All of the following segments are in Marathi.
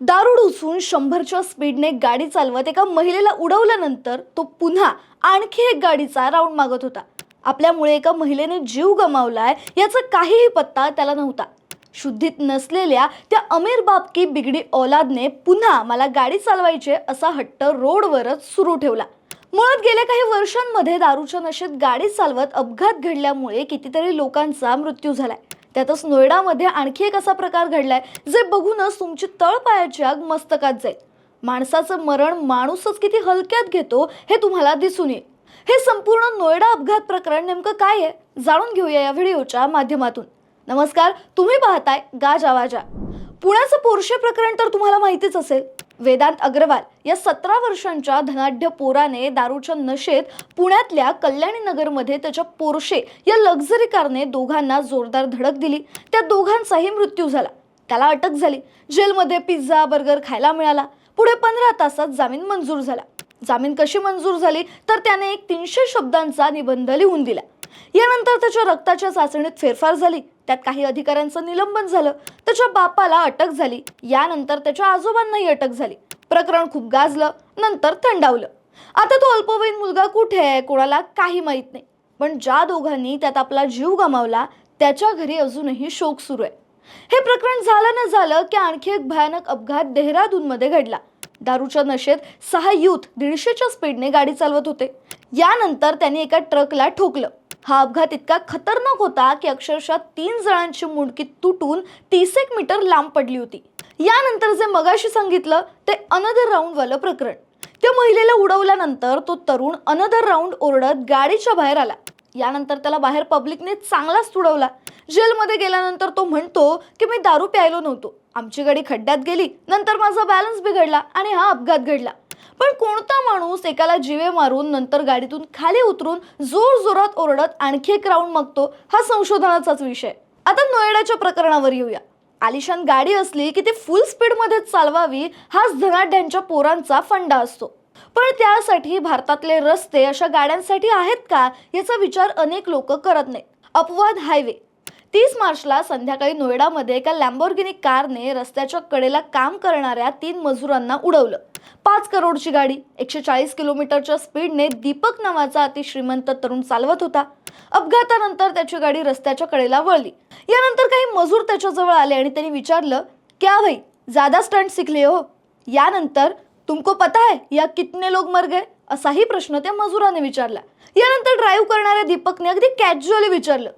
दारूड उचून शंभरच्या स्पीडने गाडी चालवत एका महिलेला उडवल्यानंतर तो पुन्हा आणखी एक गाडीचा राऊंड मागत होता. आपल्यामुळे एका महिलेने जीव गमावलाय याचा काहीही पत्ता त्याला नव्हता. शुद्धीत नसलेल्या त्या अमीर बापकी बिगडी औलादने पुन्हा मला गाडी चालवायचे असा हट्ट रोडवरच सुरू ठेवला. मुळात गेल्या काही वर्षांमध्ये दारूच्या नशेत गाडी चालवत अपघात घडल्यामुळे कितीतरी लोकांचा मृत्यू झालाय. त्यातच नोएडामध्ये आणखी एक असा प्रकार घडलाय जे बघूनच तुमची तळपायाची आग मस्तकात जाईल. माणसाचं मरण माणूसच किती हलक्यात घेतो हे तुम्हाला दिसून येईल. हे संपूर्ण नोएडा अपघात प्रकरण नेमकं काय आहे जाणून घेऊया या व्हिडिओच्या माध्यमातून. नमस्कार तुम्ही पाहताय गाजावाजा पुण्याचं पोरशे प्रकरण तर तुम्हाला माहितीच असेल. वेदांत अग्रवाल या सतरा वर्षांच्या धनाढ्य पोराने दारूच्या नशेत पुण्यातल्या कल्याणी नगरमध्ये त्याच्या पोरशे या लक्झरी कारने दोघांना जोरदार धडक दिली. त्या दोघांचाही मृत्यू झाला. त्याला अटक झाली. जेलमध्ये पिझ्झा बर्गर खायला मिळाला. पुढे पंधरा तासात जामीन मंजूर झाला. जामीन कशी मंजूर झाली? तर त्याने एक तीनशे शब्दांचा निबंध लिहून दिला. यानंतर त्याच्या रक्ताच्या चाचणीत फेरफार झाली. त्यात काही अधिकाऱ्यांचं निलंबन झालं. त्याच्या बापाला अटक झाली. यानंतर त्याच्या आजोबांनाही अटक झाली. प्रकरण खूप गाजलं नंतर थंडावलं. आता तो अल्पवयीन मुलगा कुठे आहे कोणाला काही माहीत नाही. पण ज्या दोघांनी त्यात आपला जीव गमावला त्याच्या घरी अजूनही शोक सुरू आहे. हे प्रकरण झालं न झालं की आणखी एक भयानक अपघात देहरादूनमध्ये घडला. दारूच्या नशेत सहा यूथ दीडशेच्या स्पीडने गाडी चालवत होते. यानंतर त्यांनी एका ट्रकला ठोकलं. हा अपघात इतका खतरनाक होता की अक्षरशः तीन जणांची मुंडकी तुटून तीस एक मीटर लांब पडली होती. यानंतर जे मगाशी सांगितलं ते अनदर राऊंडवालं प्रकरण. त्या महिलेला उडवल्यानंतर तो तरुण अनदर राऊंड ओरडत गाडीच्या बाहेर आला. यानंतर त्याला बाहेर पब्लिकने चांगलाच तुडवला जेलमध्ये गेल्यानंतर तो म्हणतो की मी दारू प्यायलो नव्हतो. आमची गाडी खड्ड्यात गेली. नंतर माझा बॅलन्स बिघडला आणि हा अपघात घडला. पण कोणता माणूस एकाला जीवे मारून नंतर गाडीतून खाली उतरून जोर जोरात ओरडत आणखी एक राऊंड मागतो हा संशोधनाचाच विषय. आता नोएडाच्या प्रकरणावर येऊया. आलिशान गाडी असली की ती फुल स्पीडमध्ये चालवावी हाच धनाढ्यांच्या पोरांचा फंडा असतो. पण त्यासाठी भारतातले रस्ते अशा गाड्यांसाठी आहेत का याचा विचार अनेक लोक करत नाहीत. अपवाद हायवे तीस मार्चला संध्याकाळी नोएडामध्ये एका लॅम्बोर्गिनी कारने रस्त्याच्या कडेला काम करणाऱ्या तीन मजुरांना उडवलं. पाच करोडची गाडी एकशे चाळीस किलोमीटरच्या स्पीडने दीपक नावाचा अतिश्रीमंत तरुण चालवत होता. अपघातानंतर त्याची गाडी रस्त्याच्या कडेला वळली. यानंतर काही मजूर त्याच्याजवळ आले आणि त्यांनी विचारलं क्या भाई ज्यादा स्टंट सिखले हो? यानंतर तुमको पता है या कितने लोग मर गए? असाही प्रश्न त्या मजुराने विचारला. यानंतर ड्राईव्ह करणाऱ्या दीपकने अगदी कॅज्युअली विचारलं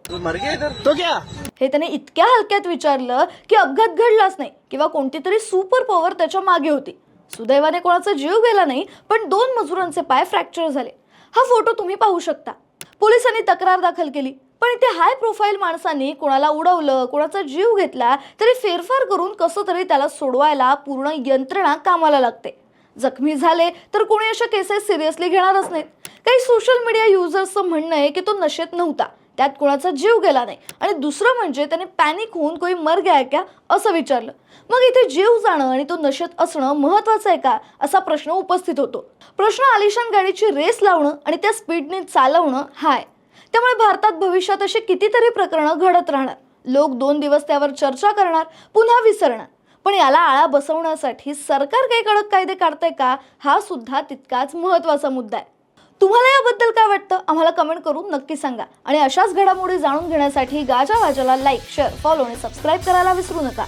तो क्या? हे त्याने इतक्या हलक्यात विचारलं की अपघात घडलाच नाही किंवा कोणती तरी सुपर पॉवर त्याच्यामागे होती. सुदैवाने कोणाचा जीव गेला नाही पण दोन मजुरांचे पाय फ्रॅक्चर झाले. हा फोटो तुम्ही पाहू शकता. पोलिसांनी तक्रार दाखल केली पण इथे हाय प्रोफाईल माणसांनी कोणाला उडवलं कोणाचा जीव घेतला तरी फेरफार करून कसं तरी त्याला सोडवायला पूर्ण यंत्रणा कामाला लागते. जखमी झाले तर कोणी अशा केसेस सिरियसली घेणारच नाहीत. काही सोशल मीडिया युजर्सचं म्हणणं आहे की तो नशेत नव्हता. त्यात कोणाचा जीव गेला नाही. आणि दुसरं म्हणजे त्याने पॅनिक होऊन कोणी मर गया क्या असं विचारलं. मग इथे जीव जाणं आणि तो नशेत असणं महत्वाचं आहे का असा प्रश्न उपस्थित होतो. प्रश्न आलिशान गाडीची रेस लावणं आणि त्या स्पीडने चालवणं हा आहे. त्यामुळे भारतात भविष्यात अशी कितीतरी प्रकरणं घडत राहणार. लोक दोन दिवस त्यावर चर्चा करणार पुन्हा विसरणार. पण याला आळा बसवण्यासाठी सरकार काही कडक कायदे काढतंय का? हा सुद्धा तितकाच महत्त्वाचा मुद्दा आहे. तुम्हाला याबद्दल काय वाटतं? आम्हाला कमेंट करून नक्की सांगा. आणि अशाच घडामोडी जाणून घेण्यासाठी गाजा वाजाला लाईक शेअर फॉलो आणि सबस्क्राईब करायला विसरू नका.